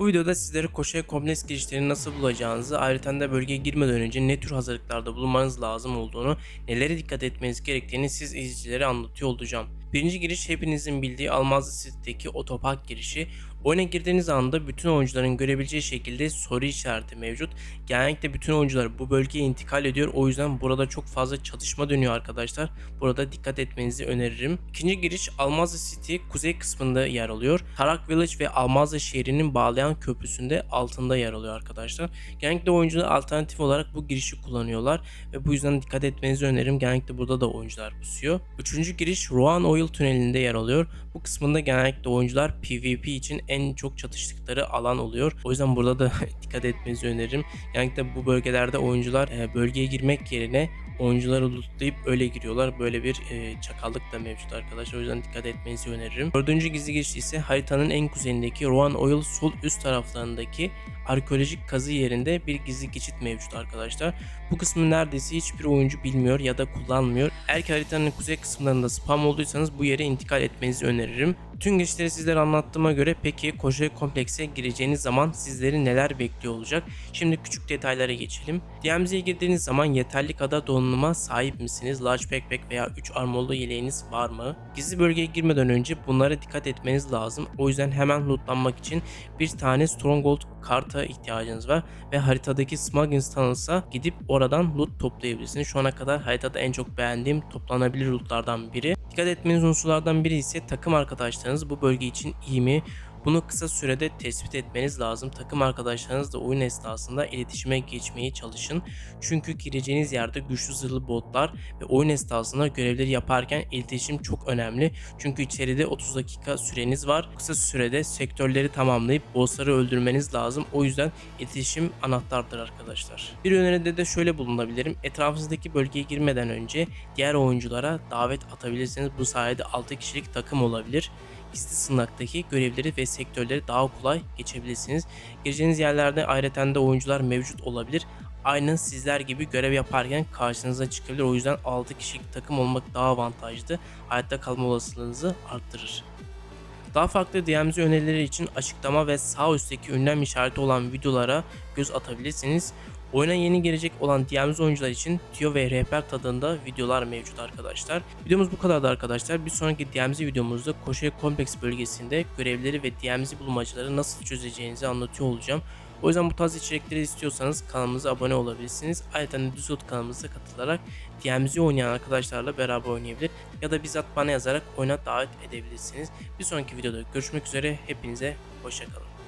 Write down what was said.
Bu videoda sizlere koşuya kompleks girişlerini nasıl bulacağınızı, ayrıca da bölgeye girmeden önce ne tür hazırlıklarda bulunmanız lazım olduğunu, nelere dikkat etmeniz gerektiğini siz izleyicilere anlatıyor olacağım. Birinci giriş hepinizin bildiği Almazlı City'deki otopark girişi. Oyuna girdiğiniz anda bütün oyuncuların görebileceği şekilde soru işareti mevcut. Genellikle bütün oyuncular bu bölgeye intikal ediyor. O yüzden burada çok fazla çatışma dönüyor arkadaşlar. Burada dikkat etmenizi öneririm. İkinci giriş Almazlı City kuzey kısmında yer alıyor. Tarak Village ve Almazlı şehrinin bağlayan köprüsünde altında yer alıyor arkadaşlar. Genellikle oyuncular alternatif olarak bu girişi kullanıyorlar ve bu yüzden dikkat etmenizi öneririm. Genellikle burada da oyuncular pusuyor. Üçüncü giriş Rouen Oil tünelinde yer alıyor. Bu kısmında genellikle oyuncular PvP için en çok çatıştıkları alan oluyor. O yüzden burada da dikkat etmenizi öneririm. Genellikle bu bölgelerde oyuncular e, bölgeye girmek yerine oyuncuları lootlayıp öyle giriyorlar. Böyle bir e, çakallık da mevcut arkadaşlar. O yüzden dikkat etmenizi öneririm. Dördüncü gizli giriş ise haritanın en kuzeyindeki Rouen Oil sol üst taraflarındaki arkeolojik kazı yerinde bir gizli geçit mevcut arkadaşlar. Bu kısmı neredeyse hiçbir oyuncu bilmiyor ya da kullanmıyor. Eğer ki haritanın kuzey kısımlarında spam olduysanız bu yere intikal etmenizi öneririm. Tüm girişleri sizlere anlattığıma göre peki koşu komplekse gireceğiniz zaman sizleri neler bekliyor olacak? Şimdi küçük detaylara geçelim. DMZ'ye girdiğiniz zaman yeterli kadar donanıma sahip misiniz? Large backpack veya 3 armorlu yeleğiniz var mı? Gizli bölgeye girmeden önce bunlara dikkat etmeniz lazım. O yüzden hemen lootlanmak için bir tane Stronghold karta ihtiyacınız var ve haritadaki Smuggling Tunnels'a gidip oradan loot toplayabilirsiniz. Şu ana kadar haritada en çok beğendiğim toplanabilir lootlardan biri. Dikkat etmeniz unsurlardan biri ise takım arkadaşlarınız bu bölge için iyi mi? Bunu kısa sürede tespit etmeniz lazım. Takım arkadaşlarınızla oyun esnasında iletişime geçmeye çalışın. Çünkü gireceğiniz yerde güçlü zırhlı botlar ve oyun esnasında görevleri yaparken iletişim çok önemli. Çünkü içeride 30 dakika süreniz var. Kısa sürede sektörleri tamamlayıp bossları öldürmeniz lazım. O yüzden iletişim anahtardır arkadaşlar. Bir öneride de şöyle bulunabilirim. Etrafınızdaki bölgeye girmeden önce diğer oyunculara davet atabilirsiniz. Bu sayede 6 kişilik takım olabilir gizli sığınaktaki görevleri ve sektörleri daha kolay geçebilirsiniz. Gireceğiniz yerlerde ayrıca de oyuncular mevcut olabilir. Aynen sizler gibi görev yaparken karşınıza çıkabilir. O yüzden 6 kişilik takım olmak daha avantajlı. Hayatta kalma olasılığınızı arttırır. Daha farklı DMZ önerileri için açıklama ve sağ üstteki ünlem işareti olan videolara göz atabilirsiniz. Oyuna yeni gelecek olan DMZ oyuncular için tüyo ve rehber tadında videolar mevcut arkadaşlar. Videomuz bu kadardı arkadaşlar. Bir sonraki DMZ videomuzda Koşuya Kompleks bölgesinde görevleri ve DMZ bulmacaları nasıl çözeceğinizi anlatıyor olacağım. O yüzden bu tarz içerikleri istiyorsanız kanalımıza abone olabilirsiniz. Ayrıca de Discord kanalımıza katılarak DMZ oynayan arkadaşlarla beraber oynayabilir ya da bizzat bana yazarak oyuna davet edebilirsiniz. Bir sonraki videoda görüşmek üzere. Hepinize hoşçakalın.